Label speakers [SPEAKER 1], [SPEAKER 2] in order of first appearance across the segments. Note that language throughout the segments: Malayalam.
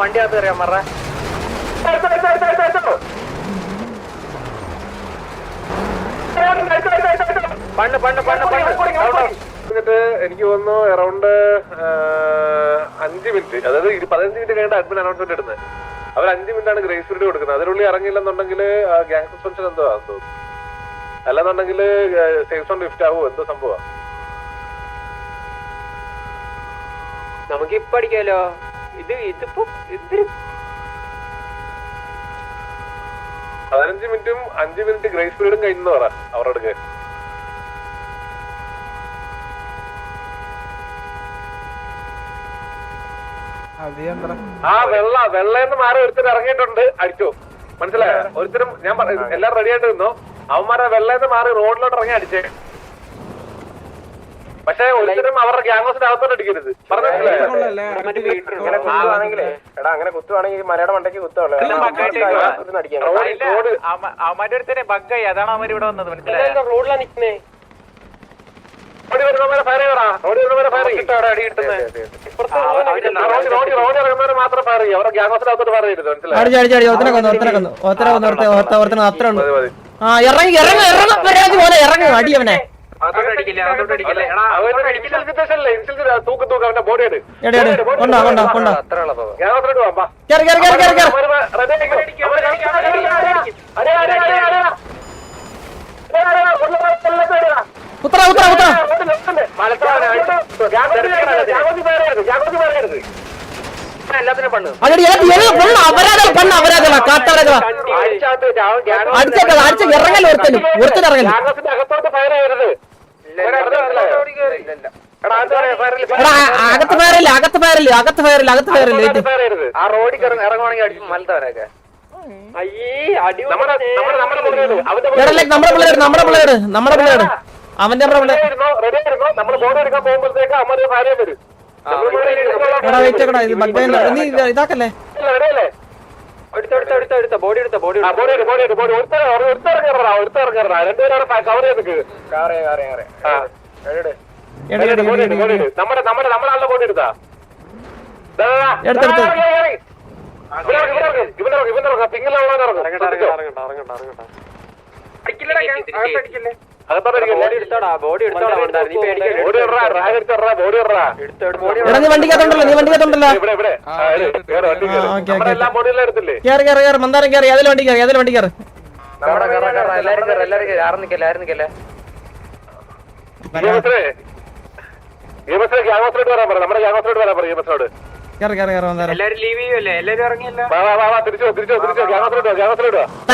[SPEAKER 1] വണ്ടി അകത്ത് കയറിയാ മറ? പണ്ട് പണ്ട് പണ്ട് പണ്ട്.
[SPEAKER 2] എന്നിട്ട് എനിക്ക് തോന്നുന്നു അറൗണ്ട് അഞ്ച് മിനിറ്റ് അതായത് ഇരു- പതിനഞ്ച് മിനിറ്റ് കഴിഞ്ഞിട്ട് അഡ്മിൻ അനൗൺസ്മെന്റ് ഇടുന്നത്. അവർ അഞ്ച് മിനിറ്റ് ആണ് ഗ്രേസ് പീരീഡ് കൊടുക്കുന്നത്. അതിനുള്ളിൽ ഇറങ്ങിയില്ലെന്നുണ്ടെങ്കിൽ ഗ്യാങ് സസ്പെൻഷൻ എന്തോ ആണെന്ന് തോന്നുന്നു. അല്ലെന്നുണ്ടെങ്കിൽ സേഫ് സോൺ ലിഫ്റ്റ് ആവുമോ എന്തോ സംഭവം
[SPEAKER 1] നമുക്ക് ഇപ്പൊ അടിക്കാലോ ഇത് ഇതിപ്പോ എന്തൊരു
[SPEAKER 2] പതിനഞ്ച് മിനിറ്റും അഞ്ച് മിനിറ്റ് ഗ്രേസ് പീരീഡും കഴിഞ്ഞെന്ന് പറ അവരുടെ അടുക്ക് ആ വെള്ള വെള്ളയെന്ന് മാറി ഒരുത്തർ ഇറങ്ങിയിട്ടുണ്ട്. അടിച്ചു. മനസ്സിലായോ? ഒരുത്തരും ഞാൻ എല്ലാരും എല്ലാം റെഡി ആയിട്ട് നിന്നു അവന്മാരെ വെള്ളയെന്ന് മാറി റോഡിലോട്ട് ഇറങ്ങി അടിച്ചേ. പക്ഷെ ഒരിക്കലും അവരുടെ ഗ്യാങ്സിന്റെ അകത്തോട്ട് അടിക്കരുത്
[SPEAKER 1] പറഞ്ഞില്ലേ എടാ അങ്ങനെ കുത്തുവാണെങ്കിൽ മലയുടെ മണ്ടയ്ക്ക് കുത്തുള്ളൂ
[SPEAKER 3] ബഗ്ഗായി അതാണ് അവൻ ഇവിടെ വന്നത് മനസ്സിലായി?
[SPEAKER 2] റോഡിലാ മാത്രം
[SPEAKER 4] ആ ഇറങ്ങി ഇറങ്ങി ഇറങ്ങി. പരാതി പോലെ ഇറങ്ങി അടിയവനെ. ഉത്തര ഉത്തര ഉത്തര അടിച്ചേക്കള അടിച്ച് ഇറങ്ങൽ ഒരുത്തനും ഒരുത്തൻ അകത്ത് പേരില്ല അകത്ത് പേരില്ല അകത്ത് പേരില്ല അകത്ത് പേരില്ല
[SPEAKER 1] ആ റോഡിൽ ഇറങ്ങുവാണെങ്കിൽ അടിച്ച് മലത്തവരൊക്കെ
[SPEAKER 2] നമ്മുടെ
[SPEAKER 4] പിള്ളേർ നമ്മുടെ പിള്ളേർ നമ്മുടെ പിള്ളേർ അവന്റെ നമ്മുടെ ഇതാക്കല്ലേ?
[SPEAKER 2] നമ്മുടെ നമ്മുടെ നമ്മളാണല്ലോ ബോഡി എടുത്താ.
[SPEAKER 4] പിങ്ങിലുള്ള
[SPEAKER 1] ഇറങ്ങട്ടെ ഇറങ്ങട്ടെ ഇറങ്ങട്ടെ ഇറങ്ങട്ടെ. അടിക്കില്ലടാ ഞാൻ അടിക്കില്ലേ
[SPEAKER 4] എടാ നീ വണ്ടിക്കകത്തുണ്ടല്ലോ നീ വണ്ടിക്കകത്തുണ്ടല്ലോ
[SPEAKER 2] കേറി കേറി.
[SPEAKER 4] കേറി മന്ദാരം കേറി അതിൽ വണ്ടി കയറി അതിൽ വണ്ടി
[SPEAKER 1] കയറി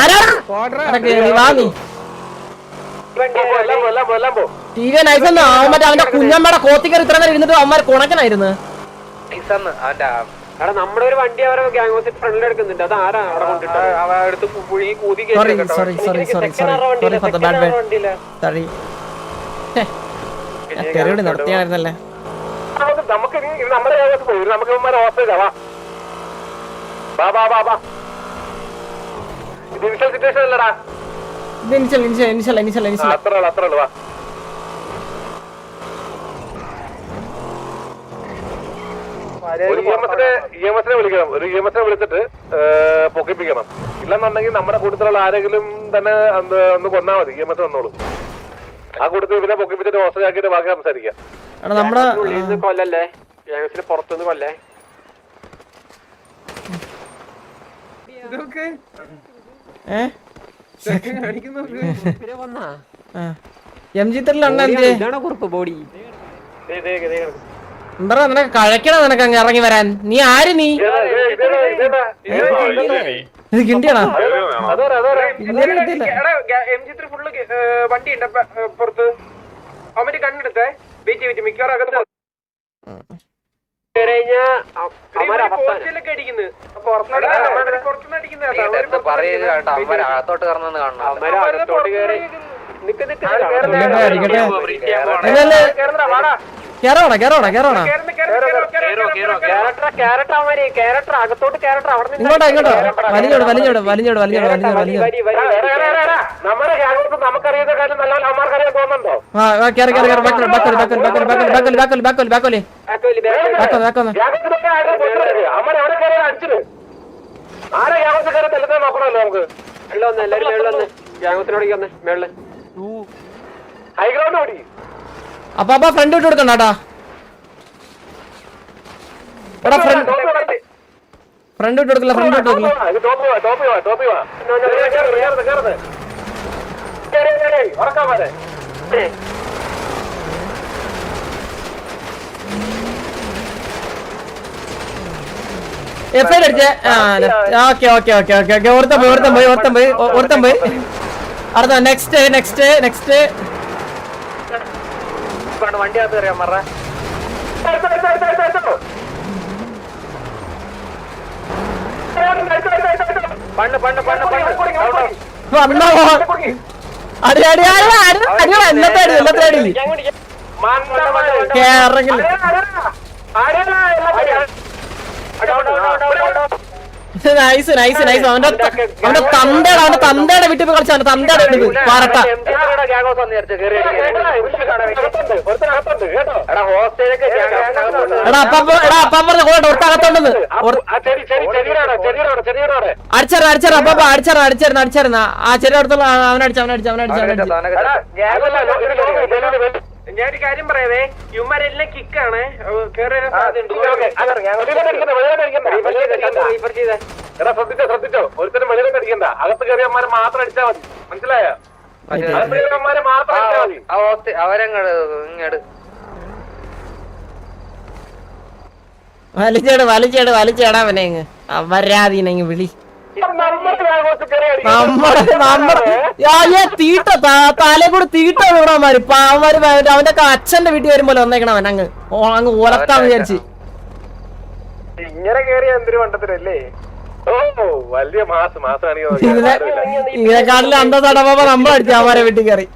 [SPEAKER 1] എല്ലാരും
[SPEAKER 4] ടി വി നൈസ് മറ്റേ അവന്റെ കുഞ്ഞമ്മയുടെ കോത്തിക്കറി ഇത്ര നേരം ഇരുന്നിട്ട് അവന്മാർ കുണക്കനായിരുന്നു.
[SPEAKER 3] നമ്മുടെ ഒരു വണ്ടി അത്
[SPEAKER 4] നടത്തിയായിരുന്നല്ലേ?
[SPEAKER 2] നമുക്ക് നമ്മുടെ നമുക്ക് സിറ്റുവേഷൻ അല്ലടാ. വിളിച്ചിട്ട് പൊക്കിപ്പിക്കണം. ഇല്ലെന്നുണ്ടെങ്കിൽ നമ്മുടെ കൂട്ടത്തിലുള്ള ആരെങ്കിലും തന്നെ ഒന്ന് കൊന്നാ മതി. ഇഎംഎസ് വന്നോളൂ. ആ കൂട്ടത്തിൽ ഇവനെ പൊക്കിപ്പിച്ചിട്ട് ഹോസ്റ്റൽ ബാക്കി സംസാരിക്കാം.
[SPEAKER 4] നമ്മുടെ
[SPEAKER 3] കൊല്ലല്ലേ? പുറത്തുനിന്ന് കൊല്ലേ?
[SPEAKER 4] ഏഹ് എം ജി എന്ത് എന്താ നിനക്ക് കഴക്കണം നിനക്ക് അങ്ങ് ഇറങ്ങി വരാൻ? നീ ആര് നീ? ഇത് കിണ്ടിയാണോ
[SPEAKER 3] വണ്ടിയുണ്ട് വണ്ടി ഉണ്ട് പുറത്ത്. അവന്റെ കണ്ണെടുത്തേ. വെയിറ്റ് വെയിറ്റ് മിക്കവാറും അകത്ത്
[SPEAKER 1] അകത്തോട്ട് കറന്നു കാണണം.
[SPEAKER 4] അകത്തോട്ട് കയറി നിക്ക് നിക്ക് കേറോടാ കേറോടാ
[SPEAKER 3] കേറോടാ.
[SPEAKER 4] ഇങ്ങോട്ടാ ഇങ്ങോട്ടോ. വലിഞ്ഞോട് വലിഞ്ഞോട് വലിഞ്ഞോട് വലിഞ്ഞോട് വലിഞ്ഞോട് വലിഞ്ഞോട്.
[SPEAKER 2] ഹൈഗ്രൗണ്ട് ഓടി
[SPEAKER 4] അപ്പൊ അപ്പൊ ഫ്രണ്ട് വിട്ട് കൊടുക്കണ്ട കേട്ടാ എടാ ഫ്രണ്ട് ഫ്രണ്ട് വിട്ട് കൊടുക്കില്ല ഫ്രണ്ട് വിട്ട് കൊടുക്കില്ല F I അടിച്ചേ. Okay okay okay okay okay. ഒരുത്തം പോയി ഒരുത്തം പോയി ഒരുത്തം പോയി ഒരുത്തം പോയി. അടുത്ത നെക്സ്റ്റ് നെക്സ്റ്റ് നെക്സ്റ്റ്
[SPEAKER 3] വണ്ടി അകത്ത് കയറിയാ മറ? ഇറങ്ങി പണ്ട് പണ്ട് പണ്ട്
[SPEAKER 4] വന്നോ. അടി അടി അടി അടി. അടിയോടാ എന്നത്തെ അടി എന്നത്തെ അടി കേറങ്ങില്ല നൈസ് നൈസ് നൈസ് അവന്റെ അവന്റെ തന്തയുടെ അവന്റെ തന്തയുടെ വിട്ട് പോയി കളിച്ച അവന്റെ തന്തയുടെ പാറട്ട
[SPEAKER 3] എടാ ഹോസ്റ്റലൊക്കെ
[SPEAKER 4] എടാ അപ്പ എടാ അപ്പ പറഞ്ഞ കൂടെ ഒട്ടകത്തുണ്ടെന്ന് അടിച്ചറ അടിച്ചറ അപ്പ അടിച്ചറ അടിച്ചറിന് അടിച്ചറിന ആ ചെറിയ അടുത്തുള്ള അവനടിച്ച അവനടിച്ച അവനടിച്ച അവനടിച്ച
[SPEAKER 3] ഞാനൊരു കാര്യം പറയാവേ. ഇവന്മാരെല്ലാം കിക്കാണ്. കേറാൻ സാധ്യതയുണ്ട്. റീഫർ ചെയ്തേ.
[SPEAKER 2] എടാ ശ്രദ്ധിച്ചോ ശ്രദ്ധിച്ചോ. ഒരുത്തരും വെളിയിലോട്ട് അടിക്കണ്ട അകത്ത് കയറിയന്മാരെ മാത്രം അടിച്ചാൽ മതി. മനസ്സിലായോ? അകത്ത് മാത്രം അടിച്ചാൽ മതി.
[SPEAKER 3] അവരങ്ങട് ഇങ്ങട്.
[SPEAKER 4] വലിച്ചേട് വലിച്ചേട് വലിച്ചേടാ അവനെ അങ്ങ് അവരാധീനങ്ങ് വിളി. തീട്ട തലേ കൂടെ തീട്ട വീണമാര് പാവന്മാര് വ- അവന്റെ അച്ഛന്റെ വീട്ടിൽ വരുമ്പോൾ വന്നേക്കണം അവൻ അങ്ങ്. അങ്ങ് ഓലത്താന്ന് വിചാരിച്ച്.
[SPEAKER 1] ഇങ്ങനെ കേറിയ എന്തൊരു വണ്ടത്തിലല്ലേ
[SPEAKER 2] ഓ വലിയ മാസ് മാസം
[SPEAKER 4] ഇതിനെ ഇതിനെക്കാട്ടിലും അന്ത തടവ നമ്മൾ അടിച്ചു അവന്മാരെ വീട്ടിൽ കയറി.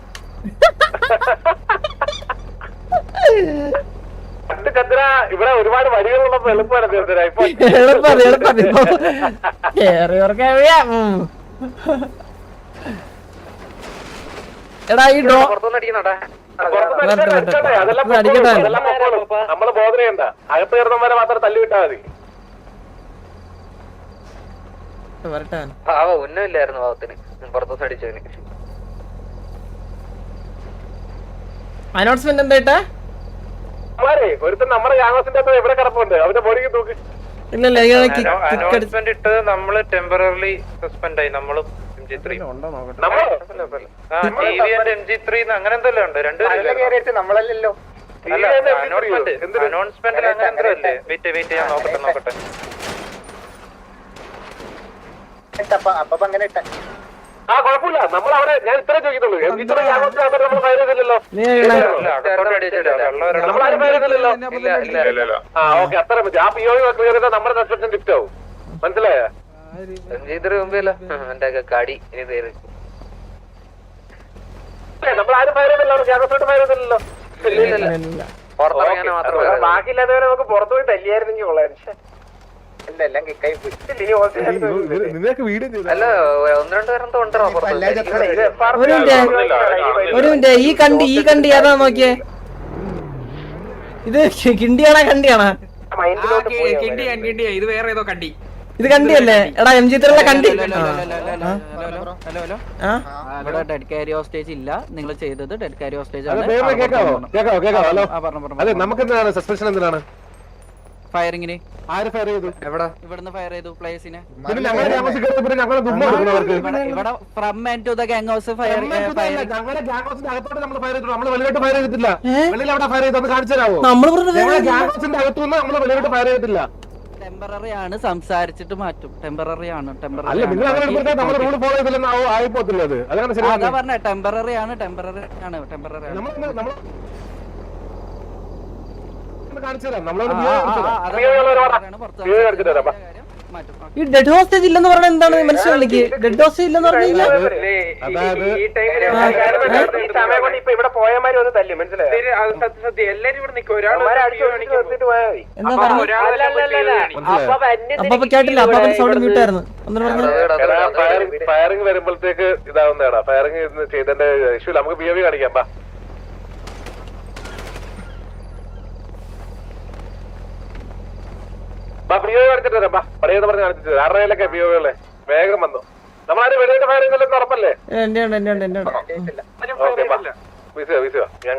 [SPEAKER 2] പണ്ട് ചന്ദ്ര ഇവിടെ ഒരുപാട് വഴികളുള്ളപ്പോ എളുപ്പമാണ് തീർച്ചയായും ഇപ്പൊ
[SPEAKER 4] എളുപ്പം എളുപ്പം കേറിയവർക്ക് അറിയാം എടാ ഈ ഡ്രോ
[SPEAKER 2] പുറത്തുനിന്ന്
[SPEAKER 4] ഇത് അടിക്കട്ടെ.
[SPEAKER 2] നമ്മൾ ബോധന അകത്ത് കയറുന്നവരെ മാത്രം തല്ലി വിട്ടാ മതി.
[SPEAKER 4] വരട്ടെ.
[SPEAKER 3] പാവ ഉന്നമില്ലായിരുന്നു പാവത്തിന്. പുറത്തുനിന്ന് അടിച്ചവന്.
[SPEAKER 4] അനൗൺസ്മെന്റ് എന്തായിട്ടാ
[SPEAKER 2] ഒരുത്തൻ നമ്മുടെ ക്യാമസിന്റെ അകത്ത് എവിടെ കിടപ്പുണ്ട്? അവന്റെ ബോഡിക്ക് തൂക്ക്.
[SPEAKER 4] ഇല്ലല്ല
[SPEAKER 5] അനൗൺസ്മെന്റ് ഇട്ടത് നമ്മൾ ടെമ്പററി സസ്പെൻഡ് ആയി. നമ്മളും എം ജി ത്രീ
[SPEAKER 2] നമ്മൾ
[SPEAKER 5] T V and M G three അങ്ങനെ എന്തെല്ലാം ഉണ്ട്? രണ്ടുപേരും
[SPEAKER 1] നമ്മളല്ലല്ലോ.
[SPEAKER 5] അല്ല? അനൗൺസ്മെന്റ് അനൗൺസ്മെന്റിൽ അങ്ങനെ എന്തല്ലേ വെയിറ്റ് വെയിറ്റ് ഞാൻ നോക്കട്ടെ നോക്കട്ടെ.
[SPEAKER 1] അപ്പൊ അങ്ങനെ ഇട്ട.
[SPEAKER 2] ആ കുഴപ്പമില്ല. നമ്മൾ അവിടെ ഞാൻ ഇത്ര ചോദിക്കുന്നുള്ളൂ. എം ജി ത്രീ ഗ്യാങ്ങോസിന്റെ അകത്ത് നമ്മൾ ഫയർ ചെയ്തില്ലല്ലോ?
[SPEAKER 4] നീ ഇങ്ങനെ-
[SPEAKER 5] അല്ല, അകത്തോട്ട്
[SPEAKER 2] നമ്മൾ ആരും ഫയർ ചെയ്തില്ലല്ലോ.
[SPEAKER 5] ഇല്ല ഇല്ല.
[SPEAKER 2] ആ ഓക്കെ അത്ര മതി. ആ പി ഒ ക്ലിയർ ചെയ്താൽ നമ്മുടെ സസ്പെൻഷൻ ലിഫ്റ്റ് ആവും. മനസ്സിലായോ?
[SPEAKER 3] മുമ്പില്ല എന്റെ കടി ഇനി പേര്
[SPEAKER 2] നമ്മൾ ആരും ഫയർ ചെയ്തല്ലോ ഫയർ ചെയ്തില്ലല്ലോ.
[SPEAKER 3] മാത്രമേ
[SPEAKER 1] ബാക്കിയില്ലാത്തവരെ നമുക്ക് പുറത്തുപോയി തല്ലിയായിരുന്നെങ്കിൽ കൊള്ളായിരുന്നു
[SPEAKER 2] നിനക്ക്
[SPEAKER 3] പുറത്ത്
[SPEAKER 4] ഒരു മിനിറ്റ്. ഒരു മിനിറ്റ്. ഈ കണ്ടി ഈ കണ്ടി ഏതാ നോക്കിയേ? ഇത് കിണ്ടിയാണാ കണ്ടിയാണാ?
[SPEAKER 1] മൈൻഡിലോട്ട്
[SPEAKER 6] കിണ്ടിയാ കിണ്ടിയാ. ഇത് വേറെ ഏതോ കണ്ടി.
[SPEAKER 4] ഇത് കണ്ടിയല്ലേ? എടാ എം ജി കണ്ടി.
[SPEAKER 6] ഹലോ ഹലോ
[SPEAKER 4] ആ.
[SPEAKER 6] ഇവിടെ ഡെഡ് കാരി ഹോസ്റ്റേജ് ഇല്ല. നിങ്ങൾ ചെയ്തത് ഡെഡ് കാരി ഹോസ്റ്റേജ്
[SPEAKER 2] അതെ, വേറെ കേക്കാവോ? കേക്കാവോ? കേക്കാവോ? ഹലോ? അതെ
[SPEAKER 6] ആണ്
[SPEAKER 2] നമുക്ക് എന്താണ് സസ്പെൻഷൻ എന്തിനാണ്?
[SPEAKER 6] ഫയറിങ്ങിന്?
[SPEAKER 2] ആര് ഫയർ ചെയ്തു?
[SPEAKER 3] എവിടെ?
[SPEAKER 6] ഇവിടുന്ന് ഫയർ ചെയ്തു പ്ലേസിന്
[SPEAKER 2] പിന്നെ ഞങ്ങളെ താമസിക്കുന്നത് പിന്നെ ഞങ്ങളെ ദുമ്മ കൊടുക്കുന്നവർക്ക്
[SPEAKER 6] ഇവിടെ from and to the gang house fire
[SPEAKER 2] ഞങ്ങളുടെ ഗ്യാങ് ഹൗസിന്റെ അകത്തോട്ട് നമ്മൾ ഫയർ ചെയ്തു. നമ്മൾ വെളിയിലോട്ട് ഫയർ ചെയ്തിട്ടില്ല. വെളിയിൽ അവിടെ ഫയർ ചെയ്തു? ഒന്ന് കാണിച്ചു തരാമോ ഞങ്ങളുടെ ഗ്യാങ് ഹൗസിന്റെ അകത്തുനിന്ന് നമ്മൾ വെളിയിലോട്ട് ഫയർ ചെയ്തിട്ടില്ല.
[SPEAKER 6] ടെമ്പററി ആണ് സംസാരിച്ചിട്ട് മാറ്റും. ടെമ്പററി ആണ്
[SPEAKER 2] ടെമ്പററി അത്.
[SPEAKER 6] അതാ പറഞ്ഞ ടെമ്പററി ആണ് ടെമ്പററി ആണ് ടെമ്പററി ആണ്
[SPEAKER 2] നമ്മൾ നമ്മൾ കാണിച്ചു തരാം നമ്മൾ
[SPEAKER 6] ആ, ആ, ആ, അതാ പറഞ്ഞത് പുറത്ത്
[SPEAKER 2] PO കാണിച്ചു തരാം, ബാ.
[SPEAKER 6] കാര്യം മാറ്റും ആ.
[SPEAKER 4] ഈ ഡെഡ് ഹോസ്റ്റേജ് ഇല്ലെന്ന് പറഞ്ഞാൽ എന്താണ് മനസ്സിലാക്കി ഡെഡ് ഹോസ്റ്റേജ് ഇല്ലെന്ന് പറഞ്ഞില്ല അപ്പൊ കേട്ടില്ല. അപ്പൊ സൗണ്ട് മ്യൂട്ടായിരുന്നു
[SPEAKER 2] ഫയറിംഗ് വരുമ്പോഴത്തേക്ക് ഇതാവുന്നതാണ് ഫയറിംഗ് ചെയ്തതിന്റെ ഇഷ്യൂ നമുക്ക് ബി കാണിക്കാം കാണിച്ചിട്ട് വരാം പറഞ്ഞ് കാണിച്ചിട്ട് ഒ വേഗം വന്നു. നമ്മളാരും ഫയർ ചെയ്യുന്നില്ലെന്ന് ഉറപ്പല്ലേ? ഓക്കെ ഞാൻ